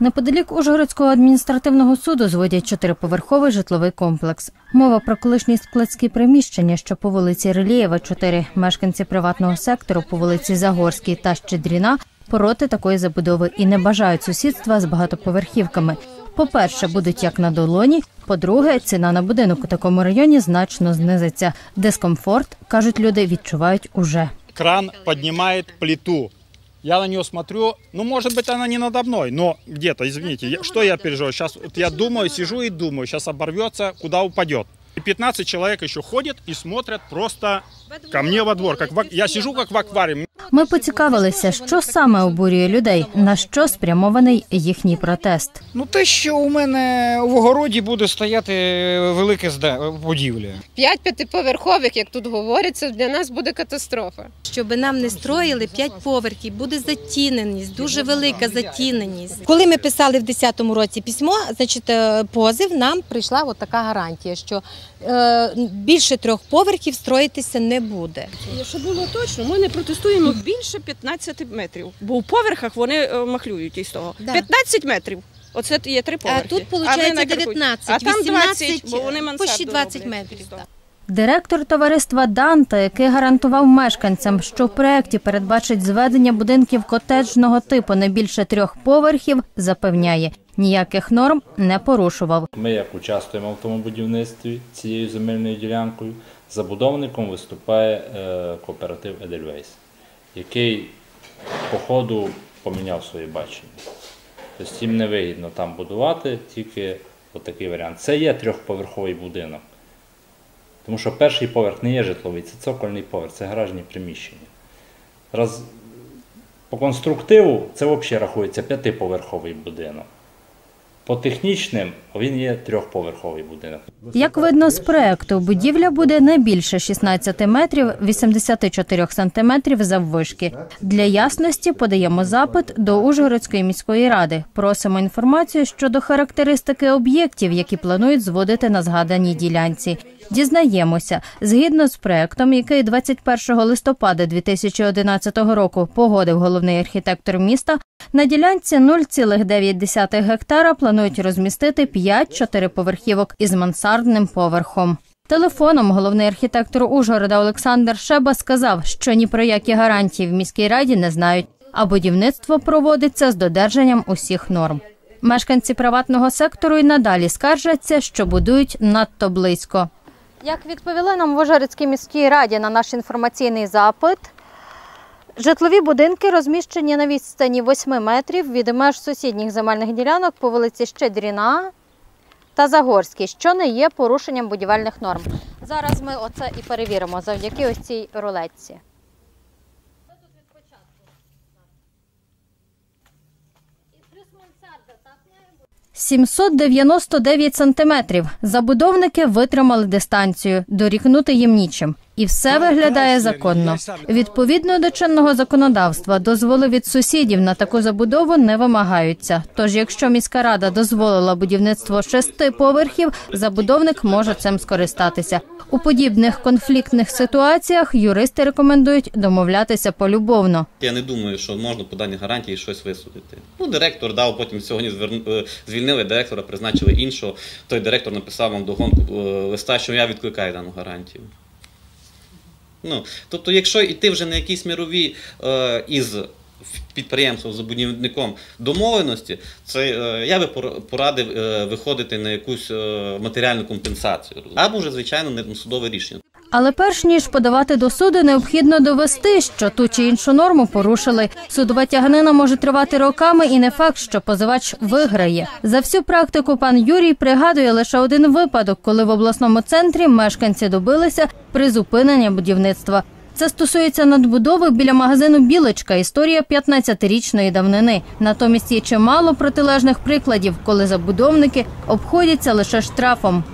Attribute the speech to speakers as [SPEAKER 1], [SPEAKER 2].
[SPEAKER 1] Неподалік Ужгородського адміністративного суду зводять чотириповерховий житловий комплекс. Мова про колишні складські приміщення, що по вулиці Релієва, 4 мешканці приватного сектору по вулиці Загорській та Щедріна проти такої забудови і не бажають сусідства з багатоповерхівками. По-перше, будуть як на долоні. По-друге, ціна на будинок у такому районі значно знизиться. Дискомфорт кажуть люди, відчувають уже.
[SPEAKER 2] кран поднимает плиту. Я на нее смотрю, ну, может быть, она не надо мной, но где-то, извините, я- что я переживаю? Сейчас вот я думаю, сижу и думаю, сейчас оборвется, куда упадет. И 15 человек еще ходят и смотрят просто ко мне во двор. Как в я сижу как в аквариуме.
[SPEAKER 1] Ми поцікавилися, що саме обурює людей, на що спрямований їхній протест.
[SPEAKER 3] Ну, те, що у мене в огороді буде стояти велике зда- будівля.
[SPEAKER 4] П'ять п'ятиповерхових, як тут говориться, для нас буде катастрофа.
[SPEAKER 5] щоб нам не строїли п'ять поверхів, буде затіненість, дуже велика затіненість.
[SPEAKER 6] Коли ми писали в 2010 році письмо, значить е, позив, нам прийшла от така гарантія, що е, більше трьох поверхів строїтися не буде.
[SPEAKER 7] Щоб було точно, ми не протестуємо більше 15 метрів, бо у поверхах вони е, махлюють із того.
[SPEAKER 6] Да.
[SPEAKER 7] 15 метрів. Оце є три
[SPEAKER 6] А тут
[SPEAKER 7] ви
[SPEAKER 6] виходить
[SPEAKER 7] накрикуйте.
[SPEAKER 6] 19,
[SPEAKER 7] а там
[SPEAKER 6] 18,
[SPEAKER 7] 20, бо вони
[SPEAKER 6] почти
[SPEAKER 7] мансарду
[SPEAKER 6] 20
[SPEAKER 7] роблять.
[SPEAKER 6] метрів. Так.
[SPEAKER 1] Директор товариства Данта, який гарантував мешканцям, що в проєкті передбачить зведення будинків котеджного типу не більше трьох поверхів, запевняє, ніяких норм не порушував.
[SPEAKER 8] Ми як участвуємо в тому будівництві цією земельною ділянкою. Забудовником виступає е, кооператив Edelweiss, який по ходу поміняв своє бачення. Тобто їм не вигідно там будувати, тільки отакий варіант. Це є трьохповерховий будинок. Тому що перший поверх не є житловий, це цокольний поверх, це гаражні приміщення. Раз, по конструктиву це взагалі рахується п'ятиповерховий будинок. По технічним він є трьохповерховий будинок.
[SPEAKER 1] Як видно з проекту, будівля буде не більше 16 метрів 84 сантиметрів заввишки. Для ясності подаємо запит до Ужгородської міської ради. Просимо інформацію щодо характеристики об'єктів, які планують зводити на згаданій ділянці. Дізнаємося, згідно з проектом, який 21 листопада 2011 року погодив головний архітектор міста, на ділянці 0,9 гектара планують розмістити 5 чотириповерхівок із мансардним поверхом. Телефоном головний архітектор Ужгорода Олександр Шеба сказав, що ні про які гарантії в міській раді не знають, а будівництво проводиться з додержанням усіх норм. Мешканці приватного сектору й надалі скаржаться, що будують надто близько. Як відповіли нам в Ужгородській міській раді на наш інформаційний запит, житлові будинки розміщені на відстані 8 метрів від меж сусідніх земельних ділянок по вулиці Щедріна та Загорській, що не є порушенням будівельних норм. Зараз ми оце і перевіримо завдяки ось цій рулетці. 799 сантиметрів. Забудовники витримали дистанцію, дорікнути їм нічим. І все виглядає законно. Відповідно до чинного законодавства, дозволи від сусідів на таку забудову не вимагаються. Тож, якщо міська рада дозволила будівництво шести поверхів, забудовник може цим скористатися. У подібних конфліктних ситуаціях юристи рекомендують домовлятися полюбовно.
[SPEAKER 9] Я не думаю, що можна по даній гарантії щось висудити. Ну, директор дав, потім сьогодні зверну- е, звільнили директора, призначили іншого. Той директор написав вам догонку е, листа, що я відкликаю дану гарантію. Ну, тобто, якщо йти вже на якісь мірові е, із підприємством, з будівником домовленості, це е, я би пор- порадив е, виходити на якусь е, матеріальну компенсацію. Або вже, звичайно, не судове рішення.
[SPEAKER 1] Але перш ніж подавати до суду, необхідно довести, що ту чи іншу норму порушили. Судова тяганина може тривати роками, і не факт, що позивач виграє. За всю практику пан Юрій пригадує лише один випадок, коли в обласному центрі мешканці добилися призупинення будівництва. Це стосується надбудови біля магазину Білочка. Історія 15-річної давнини. Натомість є чимало протилежних прикладів, коли забудовники обходяться лише штрафом.